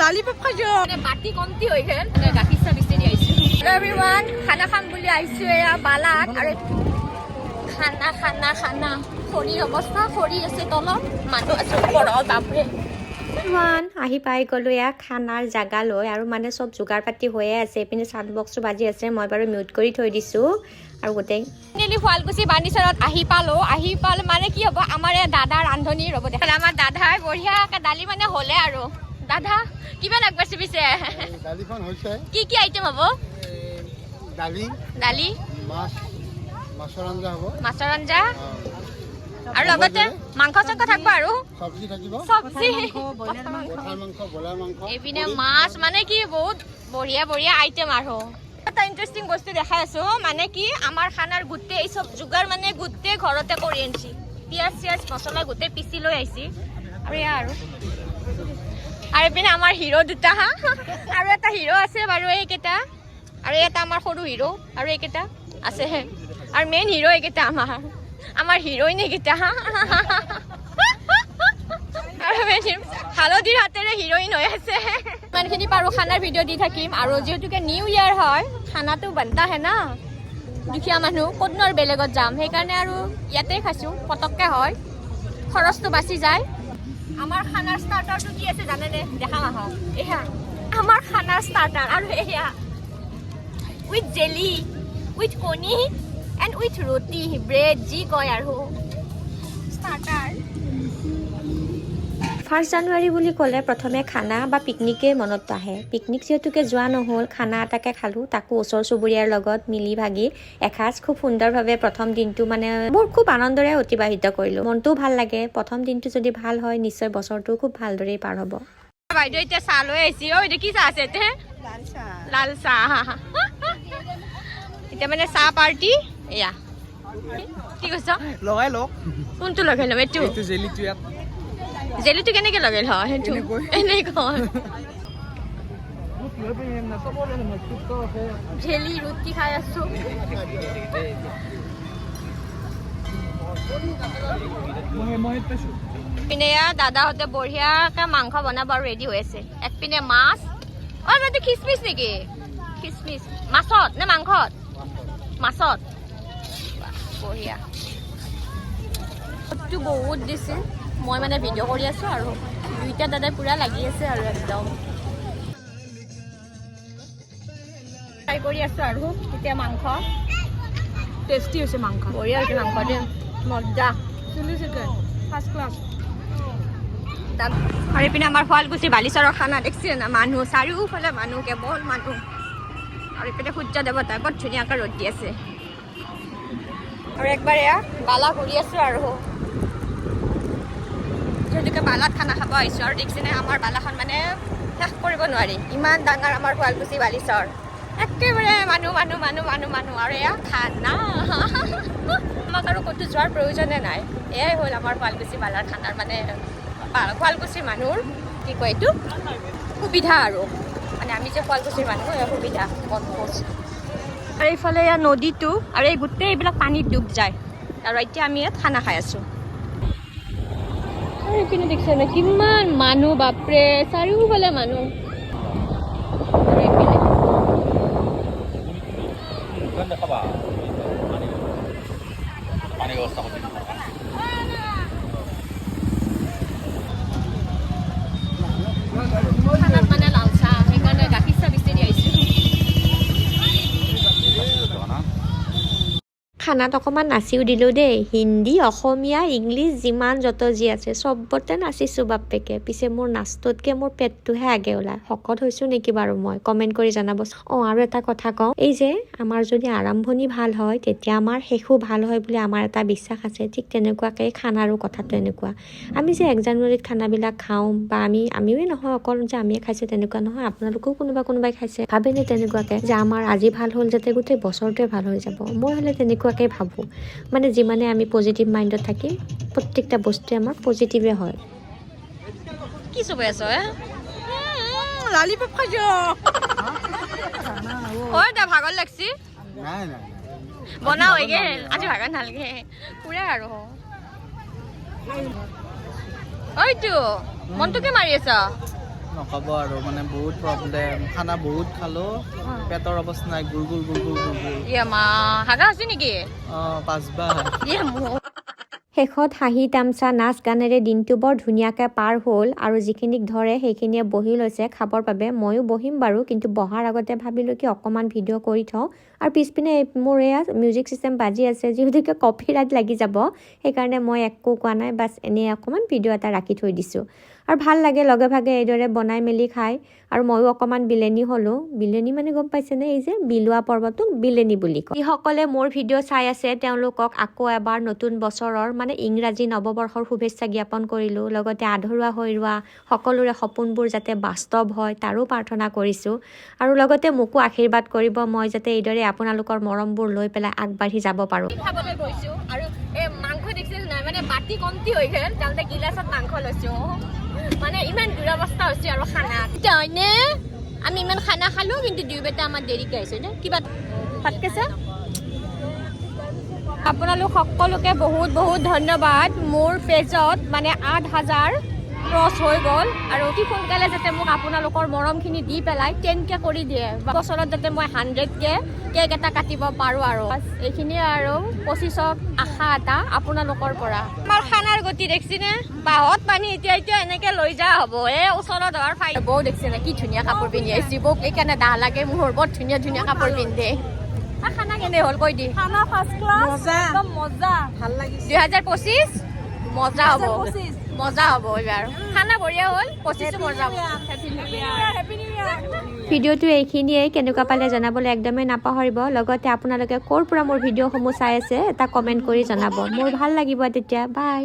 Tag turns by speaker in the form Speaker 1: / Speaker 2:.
Speaker 1: Lollipop খাইছো
Speaker 2: মানে বাতি কমতি হৈ গ'ল। মানে গাখীৰ চাহ বিচাৰি আহিছোঁ। হেল্ল' এভৰিৱান খানা খাম বুলি আহিছোঁ এয়া বালাত আৰু খানা খানা খানা। খৰিৰ অৱস্থা খৰি আছে তলত। মানুহ আছে ওপৰত বাপৰে।
Speaker 3: ওৱান আহি পাই গ'লোঁ এয়া খানাৰ জাগা লৈ আৰু মানে চব যোগাৰ পাতি হৈয়ে আছে। এইপিনে চাউণ্ড বক্সটো বাজি আছে মই বাৰু মিউট কৰি থৈ দিছোঁ। আৰু গোটেই
Speaker 2: ফাইনেলি শুৱালকুছি বাণীচৰত আহি পালো। আহি পালো মানে কি হ'ব? আমাৰ এই দাদা ৰান্ধনি ৰ'ব দেখা আমাৰ দাদাই বঢ়িয়াকে দালি মানে হ'লে আৰু। দাদা কিমান আগবাঢ়িছে পিছে?
Speaker 4: দালিখন হৈছে।
Speaker 2: কি কি আইটেম হ'ব?
Speaker 4: দালি
Speaker 2: দালি।
Speaker 4: মাছ মাছৰ আঞ্জা হ'ব।
Speaker 2: মাছৰ আঞ্জা। আৰু লগতে মাংস চাংস থাকিব আৰু।
Speaker 4: চব্জি থাকিব।
Speaker 2: চব্জি।
Speaker 4: মাংস ব্ৰইলাৰ মাংস।
Speaker 2: এইপিনে মাছ মানে কি বহুত বঢ়িয়া বঢ়িয়া আইটেম আৰু। এটা ইণ্টাৰেষ্টিং বস্তু দেখাই আছো মানে কি আমাৰ খানাৰ গোটেই এই চব যোগাৰ মানে গোটেই ঘৰতে কৰি আনিছি। পিঁয়াজ চিয়াজ মছলা গোটেই পিচি লৈ আহিছি আৰু এয়া আৰু। আৰু এইপিনে আমাৰ হিৰ' দুটা, হা? আৰু এটা হিৰ' আছে বাৰু এইকেইটা। আৰু এটা আমাৰ সৰু হিৰ' আৰু এইকেইটা আছে আৰু মেইন হিৰ' এইকেইটা আমাৰ। আমাৰ হিৰ'ইন এইকেইটা, হা? আৰু হালধিৰ হাতেৰে হিৰ'ইন হৈ আছে। ইমানখিনি পাৰোঁ, খানাৰ ভিডিঅ' দি থাকিম। আৰু যিহেতুকে নিউ ইয়েৰ হয়, খানাটো বনতা হে না? দুখীয়া মানুহ, ক'তনো আৰু বেলেগত যাম? সেইকাৰণে আৰু ইয়াতে খাইছোঁ পটককৈ হয়। খৰচটো বাচি যায়। আমাৰ খানাৰ ষ্টাৰ্টাৰটো কি আছে জানেনে? দেখা আহক এয়া, আমাৰ খানাৰ ষ্টাৰ্টাৰ আৰু এয়া। উইথ জেলি উইথ কণী এণ্ড উইথ ৰুটি ব্ৰেড যি কয় আৰু।
Speaker 3: ফাৰ্ষ্ট জানুৱাৰী বুলি ক'লে প্ৰথমে খানা বা পিকনিকেই মনত আহে। পিকনিক যিহেতুকে যোৱা নহ'ল খানা এটাকে খালোঁ তাকো ওচৰ চুবুৰীয়াৰ লগত মিলি ভাগি এসাঁজ খুব সুন্দৰভাৱে প্ৰথম দিনটো মানে মোৰ খুব আনন্দৰে অতিবাহিত কৰিলোঁ। মনটোও ভাল লাগে প্ৰথম দিনটো যদি ভাল হয় নিশ্চয় বছৰটো খুব ভালদৰেই পাৰ হ'ব।
Speaker 2: বাইদেউ এতিয়া চাহ লৈ আহিছে। অ এতিয়া কি চাহ আছে এতিয়া লাল চাহ। এতিয়া মানে চাহ পাৰ্টি? এয়া। কি কৈছ?
Speaker 1: লগাই লওক।
Speaker 2: কোনটো লগাই ল'ম? এইটো?
Speaker 1: এইটো জেলিটো ইয়াত।
Speaker 2: জেলিটো কেনেকে লগাই ল সেইটো।
Speaker 1: এনেকৈ।
Speaker 2: জেলি ৰুটি খাই আছো।
Speaker 1: মই মই পাইছোঁ।
Speaker 2: পিনে এয়া দাদাহঁতে বঢ়িয়াকে মাংস বনাব ৰেডি হৈ আছে। একপিনে মাছ। অ এইটো খিচমিচ নেকি? খিচমিচ। মাছত নে মাংসত? মাছত। বঢ়িয়া। বহুত দিছে। মই মানে ভিডিঅ' কৰি আছো আৰু দুইটা দাদাই পূৰা লাগি আছে আৰু একদম। ফ্ৰাই কৰি আছো আৰু এতিয়া মাংস।
Speaker 1: টেষ্টি হৈছে মাংস।
Speaker 2: বঢ়িয়া হৈছে মাংস দেই মজা।
Speaker 1: চিলি চিকেন ফাৰ্ষ্ট ক্লাছ
Speaker 2: আৰু এইপিনে আমাৰ শুৱালকুছি বালিচৰৰ খানা দেখিছে না মানুহ চাৰিওফালে মানুহ কেৱল মানুহ। আৰু এইপিনে সূৰ্য দেৱতা বৰ ধুনীয়াকৈ ৰ'দ দি আছে। আৰু একবাৰ এয়া বালা ঘূৰি আছো আৰু। যিহেতুকে বালাত খানা খাব আহিছোঁ। আৰু দেখিছেনে আমাৰ বালাখন মানে শেষ কৰিব নোৱাৰি। ইমান ডাঙৰ আমাৰ শুৱালকুছি বালিচৰ। একেবাৰে মানুহ মানুহ মানুহ মানুহ মানুহ। আৰু এয়া খানা। আমাক আৰু ক'তো যোৱাৰ প্ৰয়োজনে নাই। এয়াই হ'ল আমাৰ শুৱালকুছি বালাৰ খানাৰ মানে শুৱালকুছিৰ মানুহৰ কি কয় এইটো? সুবিধা আৰু। মানে আমি যে শুৱালকুছিৰ মানুহ এই সুবিধা। বনভোজ আৰু এইফালে এয়া নদীটো আৰু এই গোটেই এইবিলাক পানীত ডুব যায়। আৰু এতিয়া আমি ইয়াত খানা খাই আছোঁ। আৰু এইপিনে দেখিছা নে? কিমান মানুহ বাপৰে চাৰিওফালে মানুহ।
Speaker 5: পানী ব্যৱস্থা
Speaker 2: খানাত
Speaker 3: অকণমান নাচিও দিলোঁ দেই হিন্দী অসমীয়া ইংলিছ যিমান যত যি আছে চবতে নাচিছোঁ বাপেকে। পিছে মোৰ নাচটোতকৈ মোৰ পেটটোহে আগে ওলায় শকত হৈছোঁ নেকি বাৰু মই? কমেণ্ট কৰি জনাব অঁ আৰু এটা কথা কওঁ। এই যে আমাৰ যদি আৰম্ভণি ভাল হয় তেতিয়া আমাৰ শেষো ভাল হয় বুলি আমাৰ এটা বিশ্বাস আছে। ঠিক তেনেকুৱাকৈ খানাৰো কথাটো এনেকুৱা। আমি যে এক জানুৱাৰীত খানাবিলাক খাওঁ বা আমি আমিও নহয় অকল যে আমিয়ে খাইছোঁ তেনেকুৱা নহয় আপোনালোকেও কোনোবা কোনোবাই খাইছে। ভাবেনে তেনেকুৱাকৈ? যে আমাৰ আজি ভাল হ'ল যাতে গোটেই বছৰটোৱে ভাল হৈ যাব। মই হ'লে তেনেকুৱাকৈ ভাবোঁ। মানে যিমানে আমি পজিটিভ মাইণ্ডত থাকি প্ৰত্যেকটা বস্তুৱে আমাৰ পজিটিভে হয়।
Speaker 2: কি চবে আছ এ
Speaker 1: লালিপপ খাইছো।
Speaker 2: ঐ দা ভাগৰ লাগছি? বনাও এইগে আজি ভাগৰ নালাগে। পুৰা আৰু। ঐটো মনটোকে মাৰি আছ?
Speaker 6: নক'ব আৰু মানে বহুত প্ৰব্লেম খানা বহুত খালোঁ পেটৰ অৱস্থা নাই গুল গুল গুল গুল গুল গুল
Speaker 2: ইয়ে মা হাগা হৈছে নেকি?
Speaker 6: অঁ পাঁচবাৰ।
Speaker 3: শেষত হাঁহি তামচা নাচ গানেৰে দিনটো বৰ ধুনীয়াকৈ পাৰ হ'ল আৰু যিখিনিক ধৰে সেইখিনিয়ে বহি লৈছে খাবৰ বাবে। ময়ো বহিম বাৰু কিন্তু বহাৰ আগতে ভাবিলোঁ কি অকণমান ভিডিঅ' কৰি থওঁ। আৰু পিছপিনে মোৰ এয়া মিউজিক ছিষ্টেম বাজি আছে যিহেতুকে কপি ৰাইট লাগি যাব। সেইকাৰণে মই একো কোৱা নাই বাছ এনেই অকণমান ভিডিঅ' এটা ৰাখি থৈ দিছোঁ। আৰু ভাল লাগে লগে ভাগে এইদৰে বনাই মেলি খাই। আৰু ময়ো অকণমান বিলেনি হ'লোঁ। বিলেনি মানে গম পাইছেনে? এই যে বিলোৱা পৰ্বটোক বিলেনি বুলি কয়। যিসকলে মোৰ ভিডিঅ' চাই আছে তেওঁলোকক আকৌ এবাৰ নতুন বছৰৰ মানে ইংৰাজী নৱবৰ্ষৰ শুভেচ্ছা জ্ঞাপন কৰিলোঁ। লগতে আধৰুৱা হৈ ৰোৱা সকলোৰে সপোনবোৰ যাতে বাস্তৱ হয় তাৰো প্ৰাৰ্থনা কৰিছোঁ। আৰু লগতে মোকো আশীৰ্বাদ কৰিব মই যাতে এইদৰে আপোনালোকৰ মৰমবোৰ লৈ পেলাই আগবাঢ়ি যাব পাৰোঁ।
Speaker 2: মাংস নাই? মানে বাতি কমটি হৈ গ'ল। গিলাচত মাংস লৈছো। মানে ইমান দুৰৱস্থা হৈছে আৰু খানা হয়নে আমি ইমান খানা খালো কিন্তু দুয়োবেটা আমাৰ দেৰিকে আহিছে নে কিবা ভাত কেছে আপোনালোক সকলোকে বহুত বহুত ধন্যবাদ। মোৰ পেজত মানে আঠ হাজাৰ ক্ৰছ হৈ গ'ল আৰু অতি সোনকালে যাতে মোক আপোনালোকৰ মৰমখিনি দি পেলাই টেনকে কৰি দিয়ে বা বছৰত যাতে মই হাণ্ড্ৰেডকে কেক এটা কাটিব পাৰোঁ আৰু। এইখিনিয়ে আৰু পঁচিছক আশা এটা আপোনালোকৰ পৰা। আমাৰ খানাৰ গতি দেখিছেনে? বাঁহত পানী এতিয়া এতিয়া এনেকে লৈ যোৱা হ'ব। এ ওচৰত হোৱাৰ ফাই বৌ দেখিছেনে কি ধুনীয়া কাপোৰ পিন্ধি আহিছে। বৌক এইকাৰণে দাহ লাগে মোৰ বৰ ধুনীয়া ধুনীয়া কাপোৰ পিন্ধে। খানা কেনে হ'ল? কৈ দি।
Speaker 1: খানা ফাৰ্ষ্ট ক্লাছ মজা। ভাল লাগিছে
Speaker 2: দুই হাজাৰ পঁচিছ? মজা হ'ব। মজা হ'ব এইবাৰ। খানা বঢ়িয়া হ'ল পঁচিছো মজা হ'ব। Happy New Year.
Speaker 1: Happy new year
Speaker 3: ভিডিঅ'টো এইখিনিয়ে কেনেকুৱা পালে জনাবলৈ একদমেই নাপাহৰিব। লগতে আপোনালোকে ক'ৰ পৰা মোৰ ভিডিঅ'সমূহ চাই আছে এটা কমেণ্ট কৰি জনাব। মোৰ ভাল লাগিব তেতিয়া। বাই